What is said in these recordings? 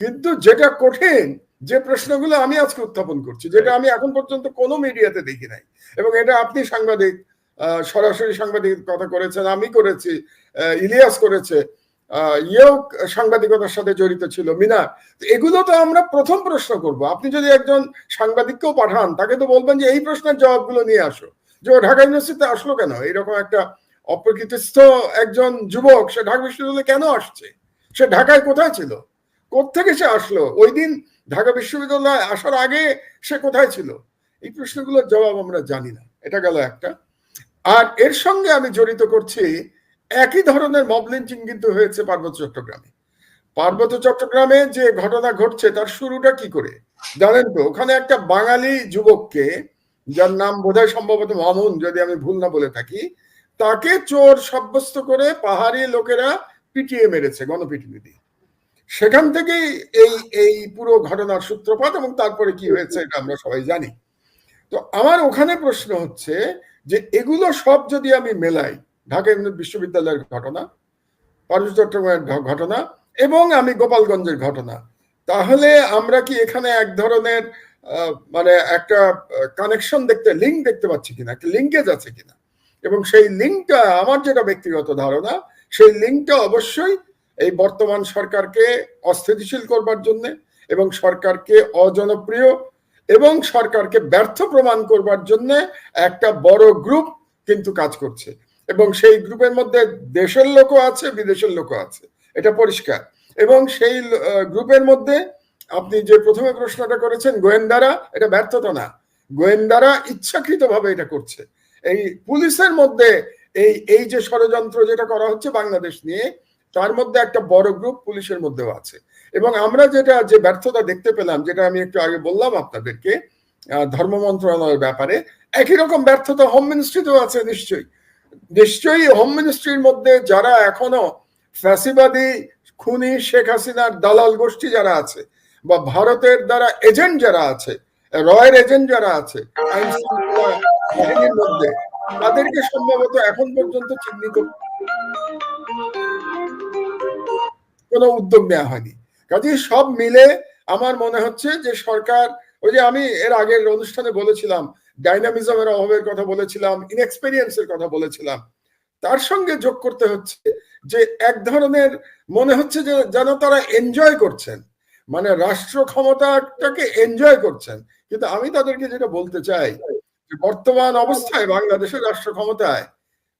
কিন্তু যেটা কঠিন, যে প্রশ্নগুলো আমি আজকে উত্থাপন করছি, যেটা আমি এখন পর্যন্ত কোনো মিডিয়াতে দেখি নাই, এবং এটা আপনি সাংবাদিক সরাসরি সাংবাদিক কথা করেছেন, আমি করেছি ইলিয়াস করেছে ইয়েও সাংবাদিকতার সাথে জড়িত ছিল মিনা এগুলো তো আমরা প্রথম প্রশ্ন করব। আপনি যদি একজন সাংবাদিককেও পাঠান, তাকে তো বলবেন যে, এই প্রশ্নের জবাবগুলো নিয়ে আসো। যে ও ঢাকা ইউনিভার্সিটিতে আসলো কেন? এরকম একটা অপ্রকৃতিস্থ একজন যুবক, সে ঢাকা বিশ্ববিদ্যালয়ে কেন আসছে? সে ঢাকায় কোথায় ছিল? কোত্থেকে সে আসলো? ওই দিন ঢাকা বিশ্ববিদ্যালয়ে আসার আগে সে কোথায় ছিল? এই প্রশ্নগুলোর জবাব আমরা জানি না। এটা গেল একটা। আর এর সঙ্গে আমি জড়িত করছি, একই ধরনের মব লিঞ্চিং কিন্তু হয়েছে পার্বত্য চট্টগ্রামে। পার্বত্য চট্টগ্রামে যে ঘটনা ঘটছে, তার শুরুটা কি করে? জানেন তো, ওখানে একটা বাঙালি যুবককে, যার নাম বোধহয় সম্ভবত মামুন, যদি আমি ভুল না বলে থাকি, তাকে চোর সাব্যস্ত করে পাহাড়ি লোকেরা পিটিয়ে মেরেছে, গণপিটুনি দিয়ে। সেখান থেকেই এই এই পুরো ঘটনার সূত্রপাত এবং তারপরে কি হয়েছে এটা আমরা সবাই জানি। তো আমার ওখানে প্রশ্ন হচ্ছে যে এগুলো সব যদি আমি মেলাই, ঢাকা বিশ্ববিদ্যালয়ের ঘটনা পার্বত্য চট্টগ্রামের ঘটনা এবং আমি গোপালগঞ্জের ঘটনা, তাহলে আমরা কি এখানে এক ধরনের মানে একটা কানেকশন দেখতে লিঙ্ক দেখতে পাচ্ছি কিনা, একটা লিঙ্কেজ আছে কিনা? এবং সেই লিঙ্কটা আমার যেটা ব্যক্তিগত ধারণা, সেই লিঙ্কটা অবশ্যই এই বর্তমান সরকারকে অস্থিতিশীল করবার জন্য এবং সরকারকে অজনপ্রিয় এবং সরকারকে ব্যর্থ প্রমাণ করবার জন্য একটা বড় গ্রুপ কিন্তু কাজ করছে। এবং সেই গ্রুপের মধ্যে দেশের লোকও আছে, বিদেশের লোকও আছে। এটা পরিষ্কার। এবং সেই গ্রুপের মধ্যে আপনি যে প্রথমে প্রশ্নটা করেছেন, গোয়েন্দারা, এটা ব্যর্থতা না। গোয়েন্দারা ইচ্ছাকৃতভাবে এটা করছে। এই পুলিশের মধ্যে এই এই যে ষড়যন্ত্র যেটা করা হচ্ছে বাংলাদেশ নিয়ে তার মধ্যে একটা বড় গ্রুপ পুলিশের মধ্যেও আছে। এবং আমরা যেটা, যে ব্যর্থতা দেখতে পেলাম, যেটা আমি একটু আগে বললাম আপনাদেরকে ধর্ম মন্ত্রণালয়ের ব্যাপারে, একই রকম ব্যর্থতা হোম মিনিস্ট্রিতেও আছে নিশ্চয়ই। নিশ্চয়ই হোম মিনিস্ট্রির মধ্যে যারা এখনও ফ্যাসিবাদী, খুনি শেখ হাসিনার দালাল গোষ্ঠী যারা আছে, বা ভারতের দ্বারা এজেন্ট যারা আছে রয়ের এজেন্ট যারা আছে মধ্যে তাদেরকে সম্ভবত এখন পর্যন্ত চিহ্নিত কোনো উদ্যোগ নেওয়া হয়নি। কাজে সব মিলে আমার মনে হচ্ছে যে সরকার, ওই যে আমি এর আগের অনুষ্ঠানে বলেছিলাম, ডাইনামিজমের অভাবের কথা বলেছিলাম ইনএক্সপেরিয়েন্সের কথা বলেছিলাম, তার সঙ্গে যোগ করতে হচ্ছে যে এক ধরনের মনে হচ্ছে যে যেন তারা এনজয় করছেন। মানে রাষ্ট্র ক্ষমতাটাকে এনজয় করছেন। কিন্তু আমি তাদেরকে যেটা বলতে চাই বর্তমান অবস্থায় বাংলাদেশের রাষ্ট্র ক্ষমতায়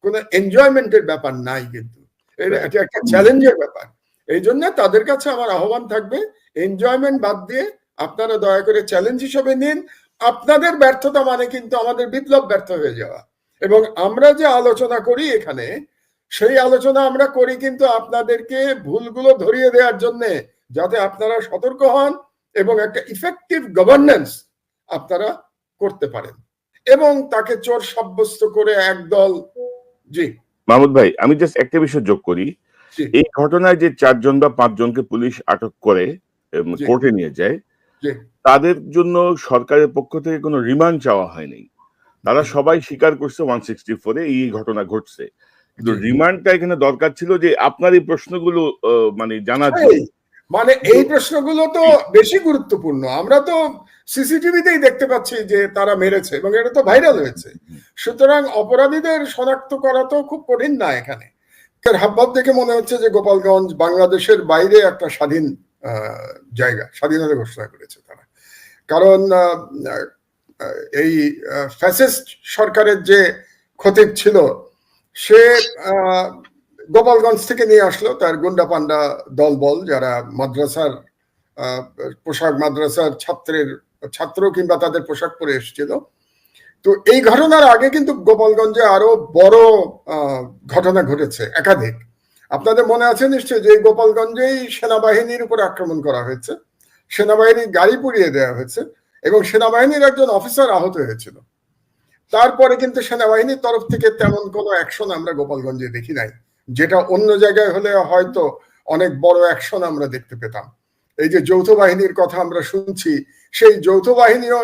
কোনো এনজয়মেন্টের ব্যাপার নাই কিন্তু। এটা একটা চ্যালেঞ্জের ব্যাপার। এই জন্য তাদের কাছে আমার আহ্বান থাকবে এনজয়মেন্ট বাদ দিয়ে আপনারা দয়া করে চ্যালেঞ্জ হিসেবে নিন। আপনাদের ব্যর্থতা মানে কিন্তু আমাদের বিপ্লব ব্যর্থ হয়ে যাওয়া। এবং আমরা যে আলোচনা করি এখানে, সেই আলোচনা আমরা করি কিন্তু আপনাদেরকে ভুলগুলো ধরিয়ে দেওয়ার জন্য, যাতে আপনারা সতর্ক হন এবং একটা ইফেক্টিভ গভর্নেন্স আপনারা করতে পারেন। এবং তাকে চোর সাব্যস্ত করে একদল জি। মাহমুদ ভাই আমি জাস্ট একটা বিষয় যোগ করি। এই ঘটনায় যে চারজন বা পাঁচজনকে পুলিশ আটক করে কোর্টে নিয়ে যায় তাদের জন্য সরকারের পক্ষ থেকে কোনো রিমান্ড চাওয়া হয়নি। তারা সবাই স্বীকার করছে ওয়ান সিক্সটি ফোরে এই ঘটনা ঘটছে। কিন্তু রিমান্ডটা এখানে দরকার ছিল যে আপনার এই প্রশ্নগুলো মানে জানা মানে এই প্রশ্নগুলো তো বেশি গুরুত্বপূর্ণ। আমরা তো সিসিটিভিতেই দেখতে পাচ্ছি যে তারা মেরেছে এবং এটা তো ভাইরাল হয়েছে। সুতরাং অপরাধীদের শনাক্ত করা তো খুব কঠিন না এখানে। হাবভাব দেখে মনে হচ্ছে যে গোপালগঞ্জ বাংলাদেশের বাইরে একটা স্বাধীন জায়গা, স্বাধীনতা ঘোষণা করেছে তারা। কারণ এই ফ্যাসিস্ট সরকারের যে খতিব ছিল, সে গোপালগঞ্জ থেকে নিয়ে আসলো তার গুন্ডা পান্ডা দলবল, যারা মাদ্রাসার পোশাক মাদ্রাসার ছাত্রের ছাত্র কিংবা তাদের পোশাক পরে এসেছিল। তো এই ঘটনার আগে কিন্তু গোপালগঞ্জে আরও বড় ঘটনা ঘটেছে, একাধিক। আপনাদের মনে আছে নিশ্চয়ই যে গোপালগঞ্জেই সেনাবাহিনীর উপর আক্রমণ করা হয়েছে। সেনাবাহিনীর গাড়ি পুড়িয়ে দেওয়া হয়েছে এবং সেনাবাহিনীর একজন অফিসার আহত হয়েছিল। তারপরে কিন্তু সেনাবাহিনীর তরফ থেকে তেমন কোনো অ্যাকশন আমরা গোপালগঞ্জে দেখি নাই। যেটা অন্য জায়গায় হলে হয়তো অনেক বড় অ্যাকশন আমরা দেখতে পেতাম। এই যে যৌথ বাহিনীর কথা আমরা শুনছি, সেই যৌথ বাহিনীও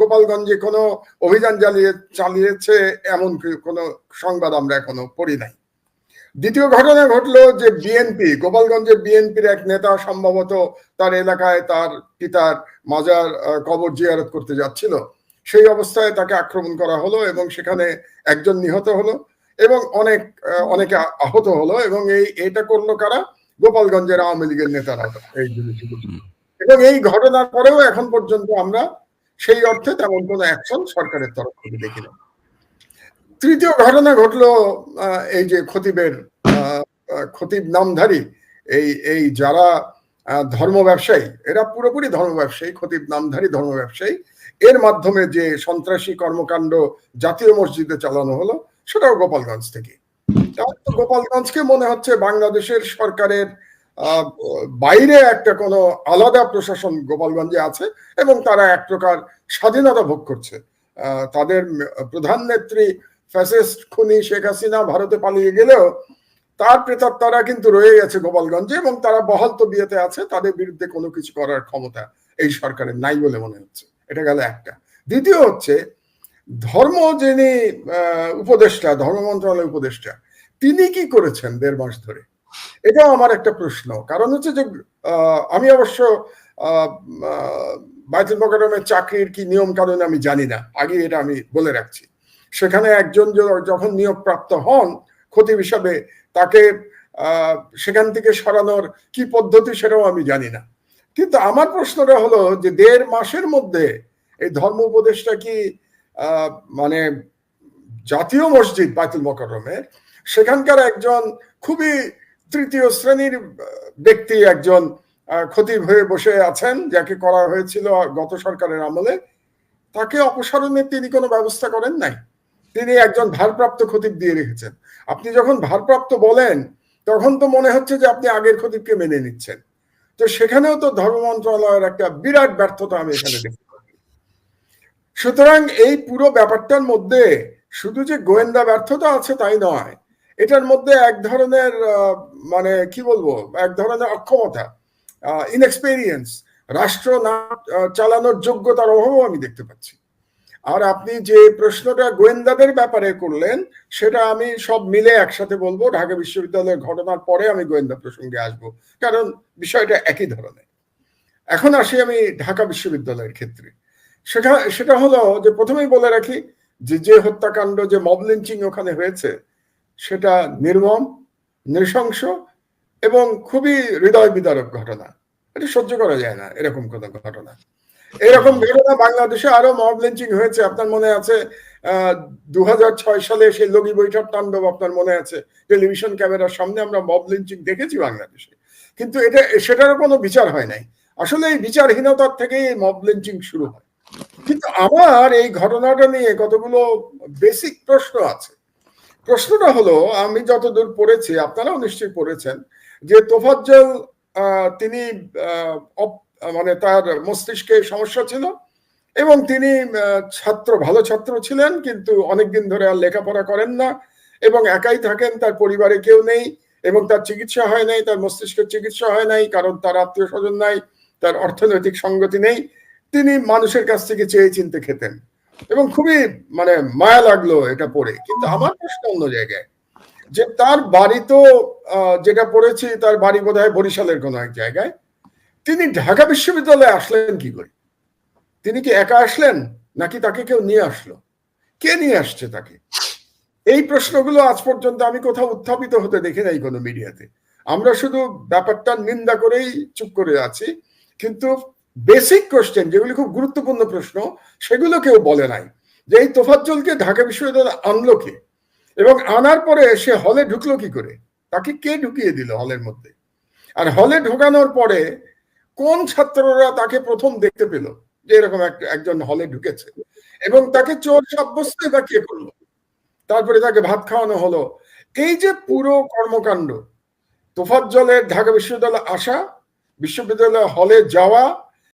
গোপালগঞ্জে কোনো অভিযান চালিয়ে চালিয়েছে এমন কোনো সংবাদ আমরা এখনও পড়ি নাই। দ্বিতীয় ঘটনা ঘটলো যে বিএনপি গোপালগঞ্জের বিএনপির এক নেতা সম্ভবত তার এলাকায় তার পিতার মাজার কবর জিয়ারত করতে যাচ্ছিল। সেই অবস্থায় তাকে আক্রমণ করা হলো এবং সেখানে একজন নিহত হলো এবং অনেক অনেকে আহত হলো এবং এই, এটা করল কারা? গোপালগঞ্জের আওয়ামী লীগের নেতারা এই জিনিসগুলো। এবং এই ঘটনার পরেও এখন পর্যন্ত আমরা সেই অর্থে তেমন কোনো অ্যাকশন সরকারের তরফ থেকে দেখি না তৃতীয় ঘটনা ঘটলো এই যে খতিবের খতিব নামধারী এই এই যারা ধর্ম ব্যবসায়ী এরা পুরোপুরি ধর্ম ব্যবসায়ী খতিব নামধারী ধর্ম ব্যবসায়ী। এর মাধ্যমে যে সন্ত্রাসী কর্মকাণ্ড জাতীয় মসজিদে চালানো হলো সেটাও গোপালগঞ্জ থেকে গোপালগঞ্জকে মনে হচ্ছে বাংলাদেশের সরকারের বাইরে একটা কোনো আলাদা প্রশাসন গোপালগঞ্জে আছে এবং তারা এক প্রকার স্বাধীনতা ভোগ করছে। তাদের প্রধান নেত্রী ফ্যাসিস্ট খুনি শেখ হাসিনা ভারতে পালিয়ে গেলেও তার প্রেতাত্মারা কিন্তু রয়ে গেছে গোপালগঞ্জে এবং তারা বহাল তবিয়তে আছে, তাদের বিরুদ্ধে কোনো কিছু করার ক্ষমতা এই সরকারের নাই বলে মনে হচ্ছে। এটা গেল একটা। দ্বিতীয় হচ্ছে ধর্ম যিনি উপদেষ্টা, ধর্ম মন্ত্রণালয় উপদেষ্টা, তিনি কি করেছেন দেড় মাস ধরে? এটাও আমার একটা প্রশ্ন। কারণ হচ্ছে যে আমি অবশ্য বাইতুল মোকারমের চাকরির কি নিয়ম কানুন আমি জানি না। আগে এটা আমি বলে রাখছি। সেখানে একজন যখন নিয়োগ প্রাপ্ত হন, খতিব হিসাবে তাকে সেখান থেকে সরানোর কি পদ্ধতি সেটাও আমি জানি না। কিন্তু আমার প্রশ্নটা হলো যে, দেড় মাসের মধ্যে এই ধর্ম উপদেশটা কি মানে জাতীয় মসজিদ বাইতুল মোকাররমের, সেখানকার একজন খুবই তৃতীয় শ্রেণির ব্যক্তি একজন খতিব হয়ে বসে আছেন, যাকে করা হয়েছিল গত সরকারের আমলে। তাকে অপসারণের তিনি কোনো ব্যবস্থা করেন নাই। তিনি একজন ভারপ্রাপ্ত খতিব দিয়ে রেখেছেন। আপনি যখন ভারপ্রাপ্ত বলেন, তখন তো মনে হচ্ছে যে আপনি আগের খতিবকে মেনে নিচ্ছেন। তো সেখানেও তো ধর্ম মন্ত্রণালয়ের একটা বিরাট ব্যর্থতা আমি এখানে পাই সুতরাং এই পুরো ব্যাপারটার মধ্যে শুধু যে গোয়েন্দা ব্যর্থতা আছে তাই নয়, এটার মধ্যে এক ধরনের মানে কি বলব, এক ধরনের অক্ষমতা ইনএক্সপেরিয়েন্স রাষ্ট্র না চালানোর যোগ্যতার অভাবও আমি দেখতে পাচ্ছি। আর আপনি যে প্রশ্নটা গোয়েন্দাদের ব্যাপারে করলেন, সেটা আমি সব মিলে একসাথে বলব, ঢাকা বিশ্ববিদ্যালয়ের ঘটনার পরে আমি গোয়েন্দা প্রসঙ্গে আসব, কারণ বিষয়টা একই ধরনের। এখন আসি আমি ঢাকা বিশ্ববিদ্যালয়ের ক্ষেত্রে। সেটা সেটা হলো যে প্রথমেই বলে রাখি, যে যে হত্যাকাণ্ড, যে মব লিঞ্চিং ওখানে হয়েছে, সেটা নির্মম, নৃশংস এবং খুবই হৃদয় বিদারক ঘটনা। এটা সহ্য করা যায় না, এরকম কোনো ঘটনা। এরকম ঘটনা বাংলাদেশে আরও মব লিঞ্চিং হয়েছে, আপনার মনে আছে দু হাজার ছয় সালে সেই লগি বৈঠক তাণ্ডব আপনার মনে আছে? টেলিভিশন ক্যামেরার সামনে আমরা মব লিঞ্চিং দেখেছি বাংলাদেশে। কিন্তু এটা, সেটারও কোনো বিচার হয় নাই। আসলে এই বিচারহীনতার থেকেই এই মব লিঞ্চিং শুরু হয়। কিন্তু আমার এই ঘটনাটা নিয়ে কতগুলো বেসিক প্রশ্ন আছে। প্রশ্নটা হলো, আমি যতদূর পড়েছি, আপনারাও নিশ্চয়ই পড়েছেন, যে তোফাজ্জল তিনি মানে তার মস্তিষ্কে সমস্যা ছিল এবং তিনি ছাত্র, ভালো ছাত্র ছিলেন, কিন্তু অনেকদিন ধরে আর লেখাপড়া করেন না এবং একাই থাকেন, তার পরিবারে কেউ নেই এবং তার চিকিৎসা হয় নাই, তার মস্তিষ্কের চিকিৎসা হয় নাই, কারণ তার আত্মীয় স্বজন নাই, তার অর্থনৈতিক সঙ্গতি নেই। তিনি মানুষের কাছ থেকে চেয়ে চিনতে খেতেন। এবং খুবই মানে মায়া লাগল এটা পড়ে। কিন্তু আমার প্রশ্ন অন্য জায়গায় যে তার বাড়ি তো যেটা পড়েছি তার বাড়ি বোধ হয় বরিশালের কোনো এক জায়গায়। তিনি ঢাকা বিশ্ববিদ্যালয়ে আসলেন কি করে? তিনি কি একা আসলেন নাকি তাকে কেউ নিয়ে আসলো? কে নিয়ে আসছে তাকে? এই প্রশ্নগুলো আজ পর্যন্ত আমি কোথাও উত্থাপিত হতে দেখি নাই কোনো মিডিয়াতে। আমরা শুধু ব্যাপারটা নিন্দা করেই চুপ করে আছি কিন্তু বেসিক কোশ্চেন যেগুলি খুব গুরুত্বপূর্ণ প্রশ্ন, সেগুলো কেউ বলে নাই। যে এই তোফাজ্জলকে ঢাকা বিশ্ববিদ্যালয়ে আনলো কে? এবং আনার পরে সে হলে ঢুকলো কি করে? তাকে কে ঢুকিয়ে দিল হলের মধ্যে? আর হলে ঢোকানোর পরে কোন ছাত্ররা তাকে প্রথম দেখতে পেল? যে এরকম একজন হলে ঢুকেছে। এবং তাকে চোর সাব্যস্ত বা কে করল? তারপরে তাকে ভাত খাওয়ানো হলো। এই যে পুরো কর্মকাণ্ড, তোফাজ্জলের ঢাকা বিশ্ববিদ্যালয়ে আসা, বিশ্ববিদ্যালয় হলে যাওয়া